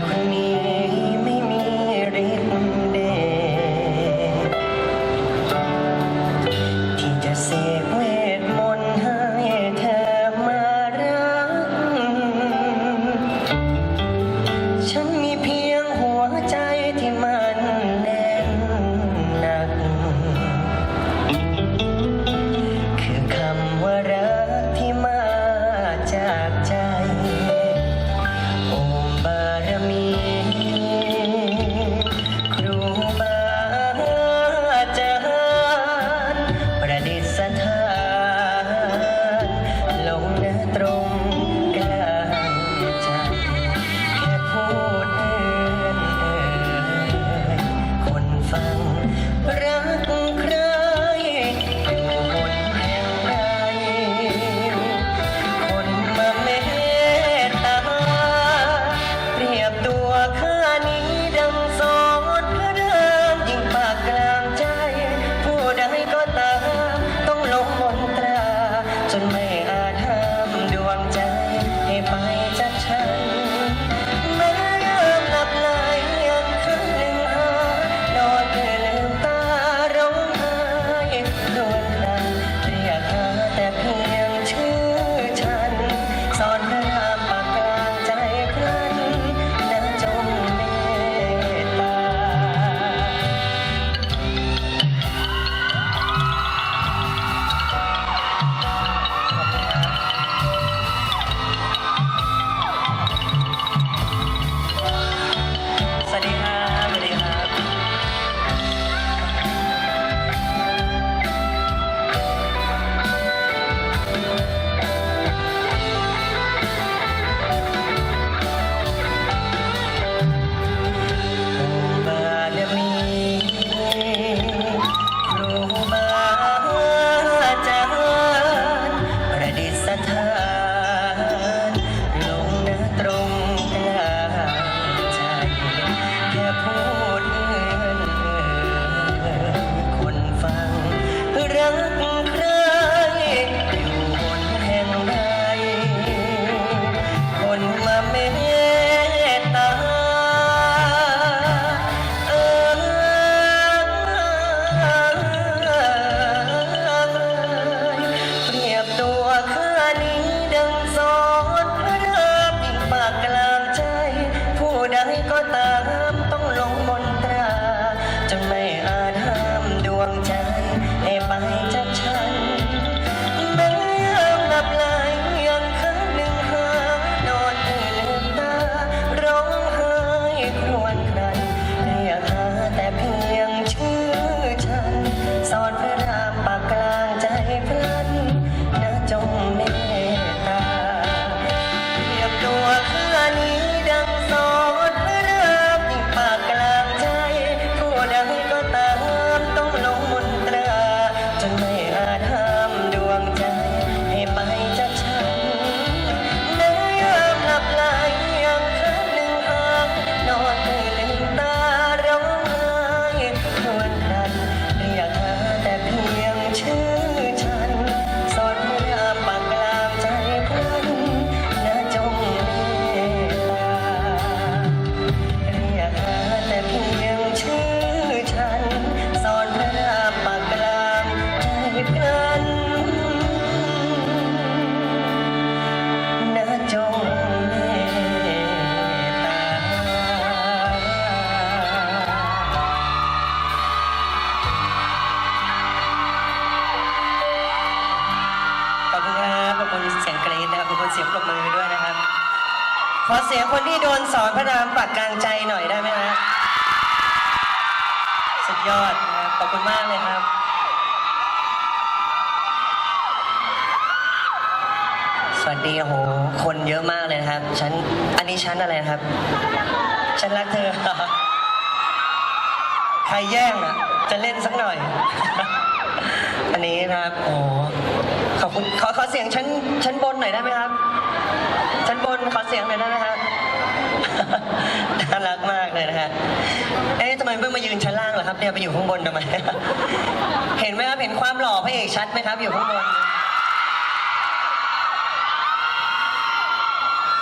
like me. อเสียงคนที่โดนสอนพระรามปักกลางใจหน่อยได้ไหมฮะสุดยอดนะครับขอบคุณมากเลยครับ สวัสดีโอ้โหคนเยอะมากเลยนะครับฉันอันนี้ฉันอะไรนะครับฉันรักเธอ ใครแย่งอะ จะเล่นสักหน่อย อันนี้นะครับโอ้ขอบคุณขอขอเสียงชั้นชั้นบนหน่อยได้ไหมครับ ชั้นบนขอเสียงหน่อยได้ไหมคะน่ารักมากเลยนะฮะ เอ๊ะทำไมเพิ่งมายืนชั้นล่างเหรอครับเนี่ยไปอยู่ข้างบนทำไม เห็นไหมครับ เห็นความหล่อพระเอกชัดไหมครับ อยู่ข้างบน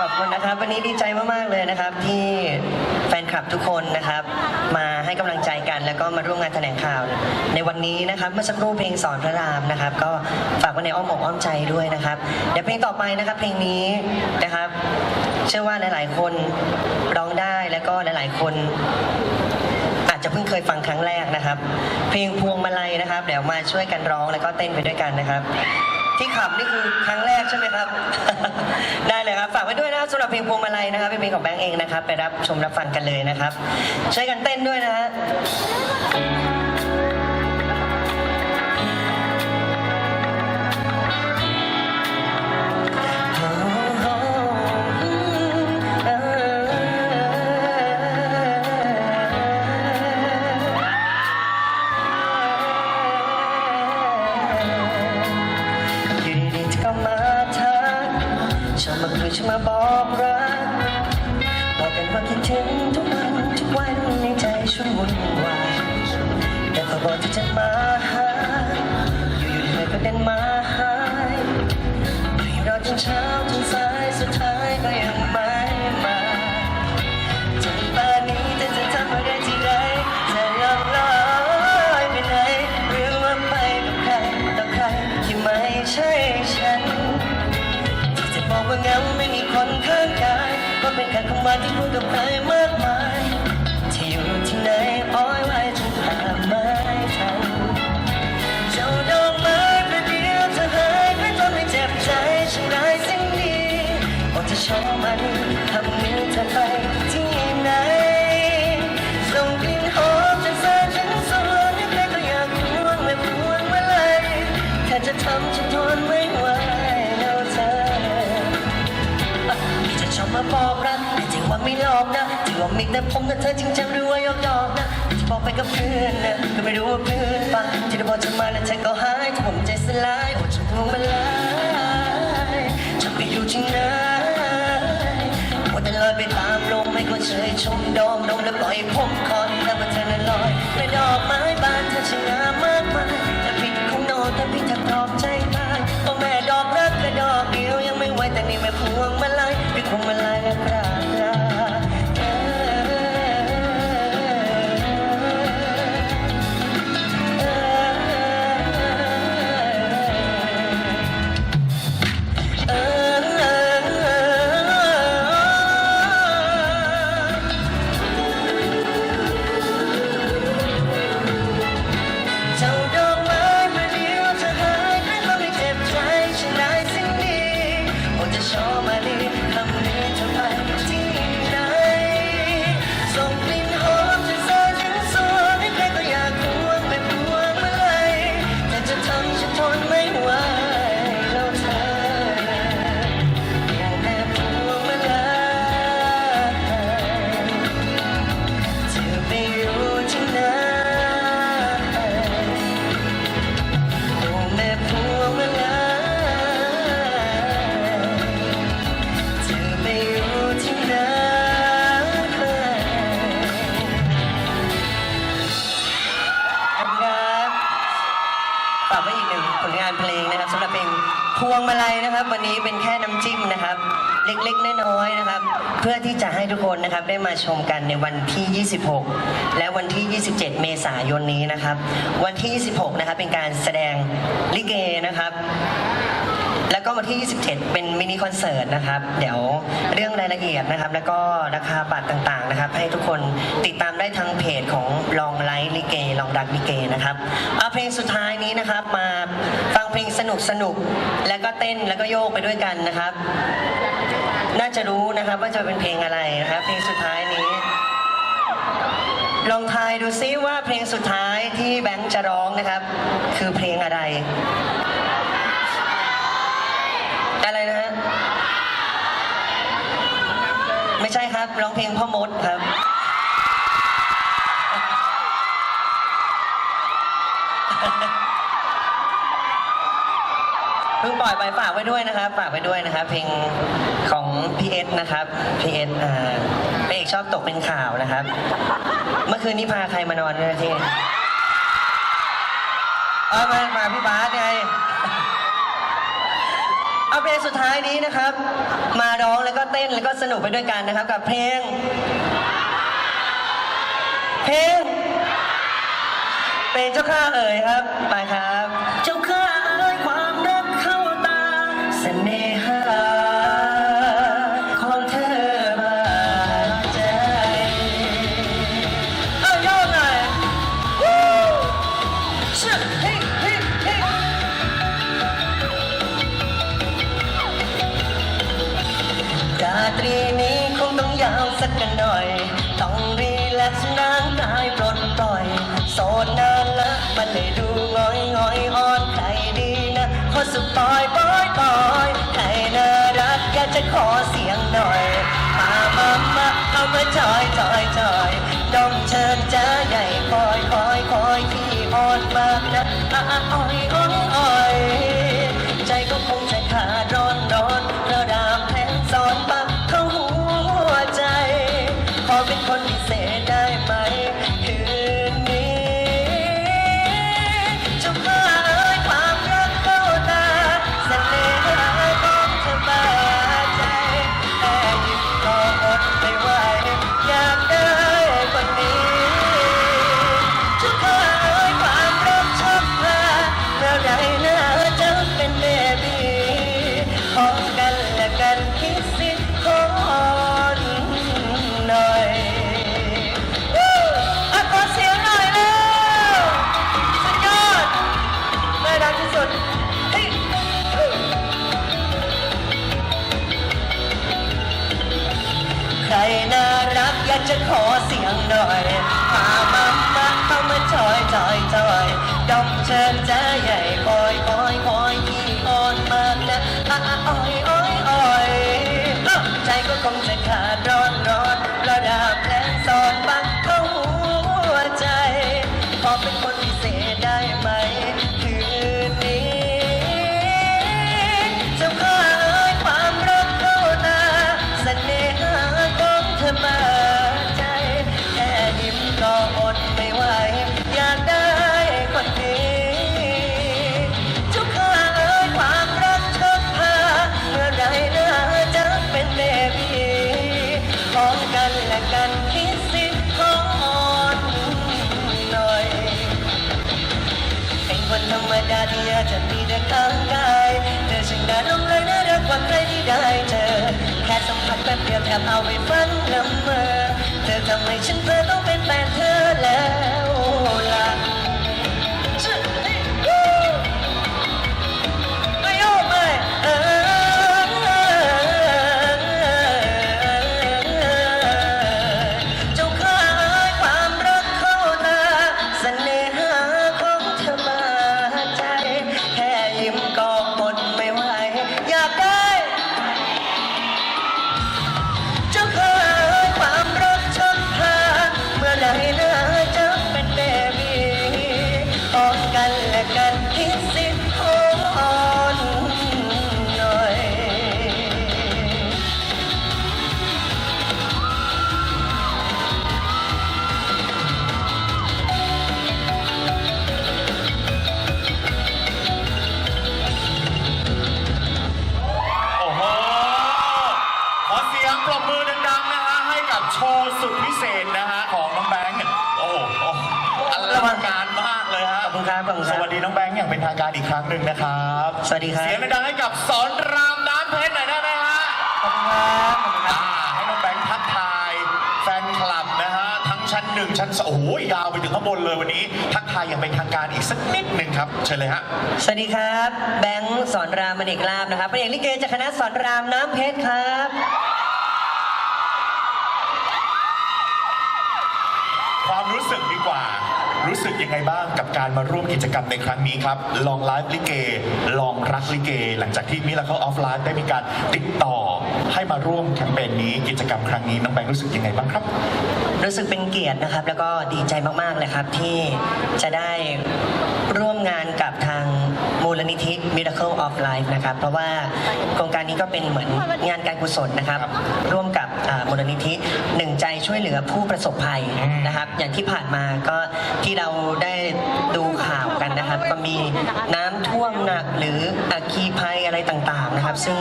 ขอบคุณนะครับ วันนี้ดีใจมากๆเลยนะครับ ที่แฟนคลับทุกคนนะครับ มาให้กำลังใจกันแล้วก็มาร่วมงานแถลงข่าว ในวันนี้นะครับเมื่อสักครู่เพลงสอนพระรามนะครับ ก็ฝากไว้ในอ้อมอกอ้อมใจด้วยนะครับ เดี๋ยวเพลงต่อไปนะครับ เพลงนี้นะครับ เชื่อว่าหลาย ๆ คนร้องได้แล้วก็หลาย ๆ คนอาจจะเพิ่งเคยฟังครั้งแรกนะครับ เพลงพวงมาลัยนะครับเดี๋ยวมาช่วยกันร้องแล้วก็เต้นไปด้วยกันนะครับ ที่ขับนี่คือครั้งแรกใช่ไหมครับ ครับฝากไว้ด้วยนะครับสำหรับเพลงพวงมาลัยนะครับเป็นเพลงของแบงค์เองนะครับ ไปรับชมรับฟังกันเลยนะครับช่วยกันเต้นด้วยนะฮะ เป็นมาหายให้รอจนเช้า ไม่หลอกนะที่ว่ามีแต่ผมกับเธอจริงจังหรือว่ายอกหยอกนะที่บอกไปกับเพื่อนนะก็ไม่รู้ว่าเพื่อนฟังที่ได้บอกจะมาแล้วเธอก็หายที่ผมใจสลายโอ้ฉันพวงมาลายจะไปอยู่ที่ไหนว่าแต่ลอยไปตามลมไม่ก็เฉยชมดอมดมแล้วปล่อยผมคอยแล้วว่าเธอนั้นลอยและดอกไม้บานเธอช่างงามมากมายแต่ผิดคงโนอนแต่พี่จะปลอบใจตายโอ้แม่ดอกรักกระดอกเดียวยังไม่ไหวแต่นี่แม่พวงมาลัยพี่พวงมาลัย ในวันที่ 26 และวันที่ 27 เมษายนนี้นะครับ วันที่ 26 นะครับเป็นการแสดงลิเกนะครับแล้วก็วันที่ 27 เป็นมินิคอนเสิร์ตนะครับ เดี๋ยวเรื่องรายละเอียดนะครับ แล้วก็ราคาบัตรต่างๆนะครับ ให้ทุกคนติดตามได้ทางเพจของลองไลท์ลิเกลองดักลิเกนะครับเอาเพลงสุดท้ายนี้นะครับ มาฟังเพลงสนุกสนุกๆแล้วก็เต้นแล้วก็โยกไปด้วยกันนะครับ น่าจะรู้นะครับว่าจะเป็นเพลงอะไรนะครับ เพลงสุดท้ายนี้ ลองทายดูซิว่าเพลงสุดท้ายที่แบงค์จะร้องนะครับ คือเพลงอะไร อะไรนะฮะ ไม่ใช่ครับ ร้องเพลงพ่อมดครับ เพิ่งปล่อยไปฝากไว้ด้วยนะครับ ฝากไว้ด้วยนะครับ เพลงของพีเอสนะครับพีเอสอ่าพระเอกชอบตกเป็นข่าวนะครับ เมื่อคืนนี้พาใครมานอนด้วยที่เออมามาพี่บาสไงเอาเพลงสุดท้ายนี้นะครับ มาร้องแล้วก็เต้นแล้วก็สนุกไปด้วยกันนะครับ กับเพลง เพลง เป็นเจ้าข้าเอ่ยครับ ไปครับ จะขอเสียงหน่อย สัมผัสแป๊บเดียวแทบเอาไปฝันละเมอเธอทำให้ฉันเพ้อต้องเป็นแฟนเธอแล้วล่ะางเป็นทางการอีกครั้งหนึ่งนะครับ สวัสดีครับ เสียงดังๆให้กับสอนรามน้ำเพชรหน่อยได้ไหมฮะขอบคุณครับขอบคุณครับอ่าให้น้องแบงค์ทักทาย แฟนคลับนะฮะ ทั้งชั้นหนึ่งชั้นสองโอ้โหยาวไปถึงข้างบนเลยวันนี้ ทักทายอย่างเป็นทางการอีกสักนิดหนึ่งครับ เชิญเลยฮะ สวัสดีครับ แบงค์สอนรามมณีกลาบนะครับเป็นเอกลิเกจากคณะสอนรามน้ำเพชรครับความรู้สึกดีกว่า รู้สึกยังไงบ้างกับการมาร่วมกิจกรรมในครั้งนี้ครับ ลองไลฟ์ลิเก ลองรักลิเก หลังจากที่มิล a คิลออฟไลฟ์ได้มีการติดต่อ ให้มาร่วมแคมเปญนี้กิจกรรมครั้งนี้น้องแบงค์รู้สึกยังไงบ้างครับ รู้สึกเป็นเกียรตินะครับ แล้วก็ดีใจมากๆเลยครับที่จะได้ร่วมงานกับทาง มูลนิธิ Miracle of Life นะครับ เพราะว่าโครงการนี้ก็เป็นเหมือนงานการกุศลนะครับ ร่วมกับอ่ามูลนิธิหนึ่งใจช่วยเหลือผู้ประสบภัยนะครับ อย่างที่ผ่านมาก็ที่เราได้ดูข่าวกันนะครับ ก็มีน้ำท่วมหนักหรืออคีภัยอะไรต่างๆ นะครับ ซึ่ง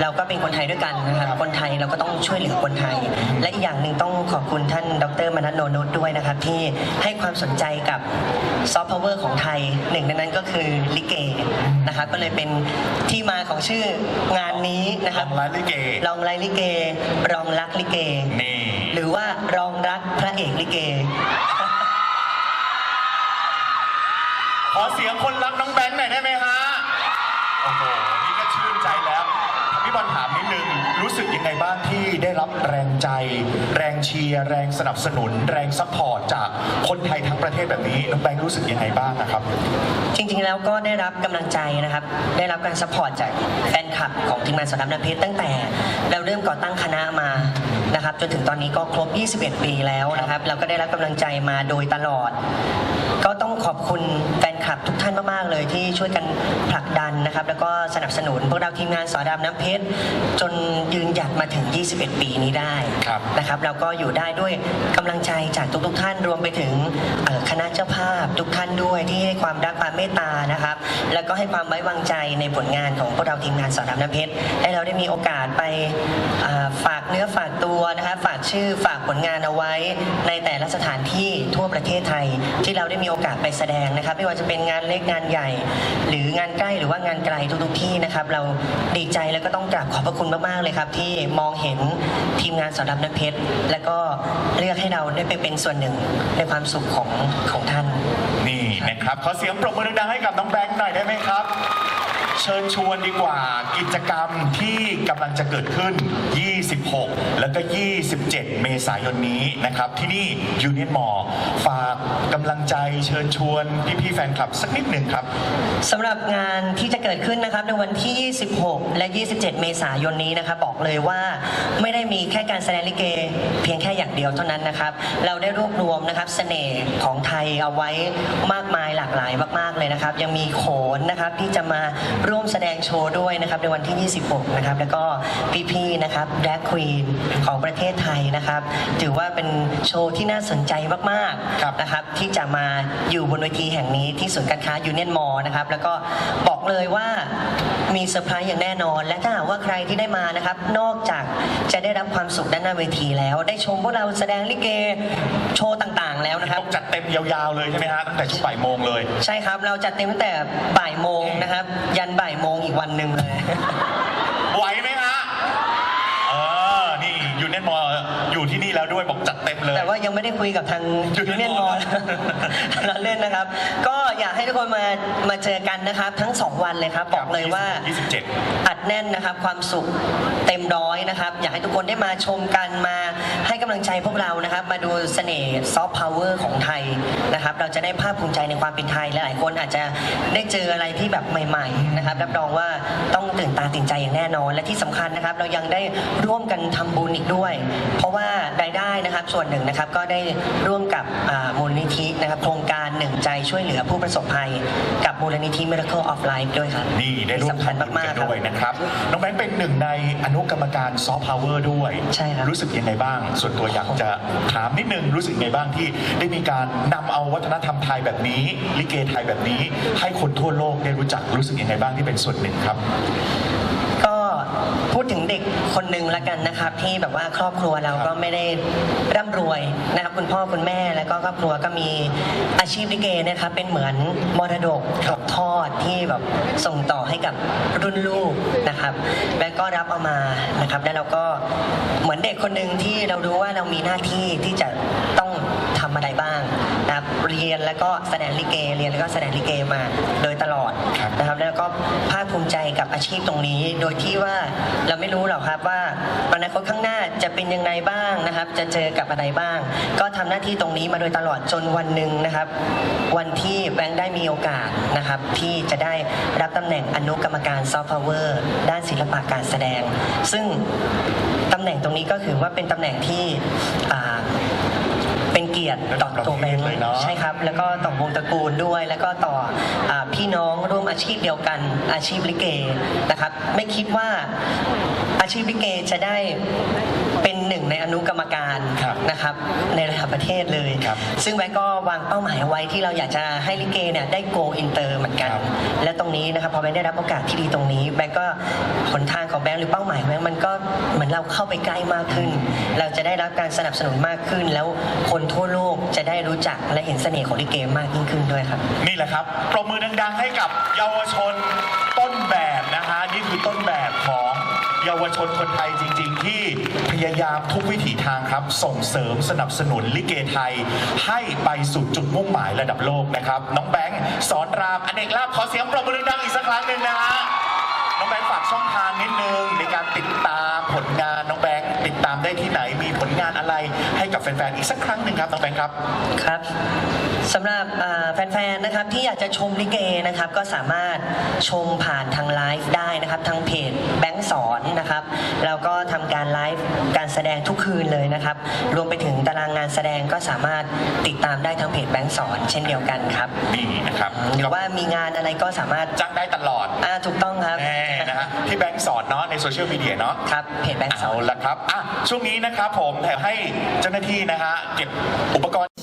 เราก็เป็นคนไทยด้วยกันนะครับคนไทยเราก็ต้องช่วยเหลือคนไทย และอีกอย่างหนึ่งต้องขอบคุณท่านดรมนัทโนนุชด้วยนะครับ ที่ให้ความสนใจกับซอฟต์พาวเวอร์ของไทยหนึ่งในนั้นก็คือลิเกนะครับก็เลยเป็นที่มาของชื่องานนี้นะคลรัอบงไลฟ์ลิเกรองไลลิเกรองรักลิเกนี่หรือว่ารองรักพระเอกลิเกขอเสียงคนรักน้องแบงค์หน่อยได้ไหมฮะโอ้โห รู้สึกยังไงบ้างที่ได้รับแรงใจ แรงเชียร์แรงสนับสนุน แรงซัพพอร์ตจากคนไทยทั้งประเทศแบบนี้น้องแบงค์รู้สึกยังไงบ้างนะครับ จริงๆแล้วก็ได้รับกำลังใจนะครับ ได้รับการสปอร์ตจากแฟนคลับของทีมงานสอนรามน้ำเพชรตั้งแต่ เราเริ่มก่อตั้งคณะมานะครับจนถึงตอนนี้ก็ครบ 21 ปีแล้วนะครับ เราก็ได้รับกำลังใจมาโดยตลอด ก็ต้องขอบคุณแฟนคลับทุกท่านมากๆเลยที่ช่วยกันผลักดันนะครับ แล้วก็สนับสนุนพวกเราทีมงานสอนรามน้ำเพชรจนยืนหยัดมาถึง 21 ปีนี้ได้ครับนะครับเราก็อยู่ได้ด้วยกำลังใจจากทุกๆท่านรวมไปถึงเอ่อคณะเจ้าภาพทุกท่านด้วยที่ให้ความรักความเมตตานะครับ แล้วก็ให้ความไว้วางใจในผลงานของพวกเราทีมงานสอนรามน้ำเพชรให้เราได้มีโอกาสไปเอ่อฝากเนื้อฝากตัวนะคะฝากชื่อฝากผลงานเอาไว้ในแต่ละสถานที่ทั่วประเทศไทย ที่เราได้มีโอกาสไปแสดงนะครับ ไม่ว่าจะเป็นงานเล็กงานใหญ่ หรืองานใกล้หรือว่างานไกลทุกๆที่นะครับ เราดีใจแล้วก็ต้องกราบขอบพระคุณมากๆเลยครับที่มองเห็นทีมงานสอนรามน้ำเพชร แล้วก็เลือกให้เราได้ไปเป็นส่วนหนึ่งในความสุขของของท่าน นี่นะครับ ขอเสียงปรบมือดังๆให้กับน้องแบงค์หน่อยได้ไหมครับ เชิญชวนดีกว่ากิจกรรมที่กำลังจะเกิดขึ้น 26 แล้วก็ 27 เมษายนนี้นะครับ ที่นี่ยูเนียนมอฝากกำลังใจเชิญชวนพี่ๆแฟนคลับสักนิดหนึ่งครับ สำหรับงานที่จะเกิดขึ้นนะครับในวันที่ 26 และ 27 เมษายนนี้นะครับบอกเลยว่าไม่ได้มีแค่การแสดงลิเก เพียงแค่อย่างเดียวเท่านั้นนะครับ เราได้รวบรวมนะครับเสน่ห์ของไทยเอาไว้มากมายหลากหลายมาก ๆเลยนะครับ ยังมีโขนนะครับที่จะมาร่วมแสดงโชว์ด้วยนะครับในวันที่ 26 นะครับ แล้วก็พี่ๆนะครับแดกควีนของประเทศไทยนะครับ ถือว่าเป็นโชว์ที่น่าสนใจมากครับๆนะครับที่จะมาอยู่บนเวทีแห่งนี้ที่ศูนย์การค้ายูเนียนมอนะครับ แล้วก็บอกเลยว่ามีเซอร์ไพรส์อย่างแน่นอน และถ้าหากว่าใครที่ได้มานะครับ นอกจากจะได้รับความสุขด้านหน้าเวทีแล้ว ได้ชมพวกเราแสดงลิเกโชว์ต่างๆ แล้วนะครับต้องจัดเต็มยาวๆเลยใช่ไหมฮะตั้งแต่ช่วงบ่ายโมงเลย ใช่ครับเราจัดเต็มตั้งแต่บ่ายโมงนะครับ ยันบ่ายโมงอีกวันหนึ่งเลย ไหวไหมฮะ เออ นี่ยูเนียน มออยู่ที่นี่แล้วด้วยบอกจัดเต็มเลย แต่ว่ายังไม่ได้คุยกับทาง Union ยูเนียนมอ Mall เราเล่นนะครับ ก็อยากให้ทุกคนมามาเจอกันนะครับ ทั้งสองวันเลยครับ บอกเลยว่า 27 อัดแน่นนะครับ ความสุขเต็มร้อยนะครับ อยากให้ทุกคนได้มาชมกันมาให้กำลังใจพวกเรานะครับ มาดูเสน่ห์ซอฟต์พาวเวอร์ของไทยนะครับ เราจะได้ภาคภูมิใจในความเป็นไทยและหลายคนอาจจะได้เจออะไรที่แบบใหม่ๆนะครับรับรองว่าต้องตื่นตาตื่นใจอย่างแน่นอน และที่สำคัญนะครับ เรายังได้ร่วมกันทำบุญอีกด้วยเพราะว่ารายได้นะครับส่วนหนึ่งนะครับก็ได้ร่วมกับอ่ามูลนิธินะครับโครงการหนึ่งใจช่วยเหลือผู้ประสบภัย กับมูลนิธิ Miracle of Life ด้วยครับนี่ได้ร่วมสำคัญทำบุญมากกันๆครับด้วยนะครับน้องแบงค์เป็นหนึ่งในอนุกรรมการซอฟต์พาวเวอร์ด้วยใช่ครับรู้สึกยังไงบ้าง ส่วนตัวอยากจะถามนิดนึงรู้สึกยังไงบ้างที่ได้มีการนำเอาวัฒนธรรมไทยแบบนี้ ลิเกไทยแบบนี้ ให้คนทั่วโลกได้รู้จักรู้สึกยังไงบ้างที่เป็นส่วนหนึ่งครับก็ พูดถึงเด็กคนหนึ่งละกันนะครับ ที่แบบว่าครอบครัวเราก็ไม่ได้ร่ำรวยนะครับคุณพ่อคุณแม่แล้วก็ครอบครัวก็มีอาชีพลิเกนะครับเป็นเหมือนมรดกตกทอดที่แบบส่งต่อให้กับรุ่นลูกนะครับแล้วก็รับเอามานะครับ แล้วเราก็เหมือนเด็กคนหนึ่งที่เรารู้ว่าเรามีหน้าที่ที่จะต้องทำอะไรบ้างนะครับ เรียนแล้วก็แสดงลิเก เรียนแล้วก็แสดงลิเกมาโดยตลอดครับนะครับ แล้วก็ภาคภูมิใจกับอาชีพตรงนี้ โดยที่ว่าเราไม่รู้หรอกครับว่าอนาคตข้างหน้าจะเป็นยังไงบ้างนะครับ จะเจอกับอะไรบ้าง ก็ทำหน้าที่ตรงนี้มาโดยตลอดจนวันหนึ่งนะครับ วันที่แบงค์ได้มีโอกาสนะครับ ที่จะได้รับตำแหน่งอนุกรรมการซอฟต์พาวเวอร์ด้านศิลปะการแสดง ซึ่งตำแหน่งตรงนี้ก็คือว่าเป็นตำแหน่งที่อ่าเป็นเกียรติต่อตัวแบงค์เลยเนอะใช่ครับแล้วก็ต่อวงตระกูลด้วย แล้วก็ต่ออาพี่น้องร่วมอาชีพเดียวกันอาชีพลิเกนะครับ ไม่คิดว่าอาชีพลิเกจะได้ เป็นหนึ่งในอนุกรรมการครับนะครับในระดับประเทศเลยครับซึ่งแบงก์ก็วางเป้าหมายไว้ที่เราอยากจะให้ลิเกเนี่ยได้ go inter เหมือนกัน ครับ และตรงนี้นะครับพอแบงค์ได้รับโอกาสที่ดีตรงนี้ แบงก์ก็หนทางของแบงค์หรือเป้าหมายของแบงค์มันก็เหมือนเราเข้าไปใกล้มากขึ้น เราจะได้รับการสนับสนุนมากขึ้น แล้วคนทั่วโลกจะได้รู้จักและเห็นเสน่ห์ของลิเกมากยิ่งขึ้นด้วยครับ นี่แหละครับปรบมือดังๆให้กับเยาวชนต้นแบบนะฮะนี่คือต้นแบบของเยาวชนคนไทยจริง ๆ ที่ พยายามทุกวิถีทางครับ ส่งเสริมสนับสนุนลิเกไทย ให้ไปสู่จุดมุ่งหมายระดับโลกนะครับ น้องแบงค์สอนรามอเนกลาบขอเสียงปรบมือดังอีกสักครั้งหนึ่งนะฮะน้องแบงค์ฝากช่องทางนิดนึงในการติดตามผลงานน้องแบงค์ ติดตามได้ที่ไหนมีผลงานอะไรให้กับแฟนๆอีกสักครั้งหนึ่งครับน้องแบงค์ครับ ครับสำหรับอ่าแฟนๆ นะครับที่อยากจะชมลิเกนะครับก็สามารถชมผ่านทางไลฟ์ได้นะครับทางเพจแบงค์สอนนะครับแล้วก็ทำการไลฟ์การแสดงทุกคืนเลยนะครับ รวมไปถึงตารางงานแสดงก็สามารถติดตามได้ทางเพจแบงค์สอนเช่นเดียวกันครับนี่นะครับหรือว่ามีงานอะไรก็สามารถจ้างได้ตลอดอ่าถูกต้องครับแน่นะฮะที่แบงค์สอนเนาะในโซเชียลมีเดียเนาะครับเพจแบงค์สเอาอนละครับอะช่วงนี้นะครับผมแถมให้เจ้าหน้าที่นะฮะเก็บอุปกรณ์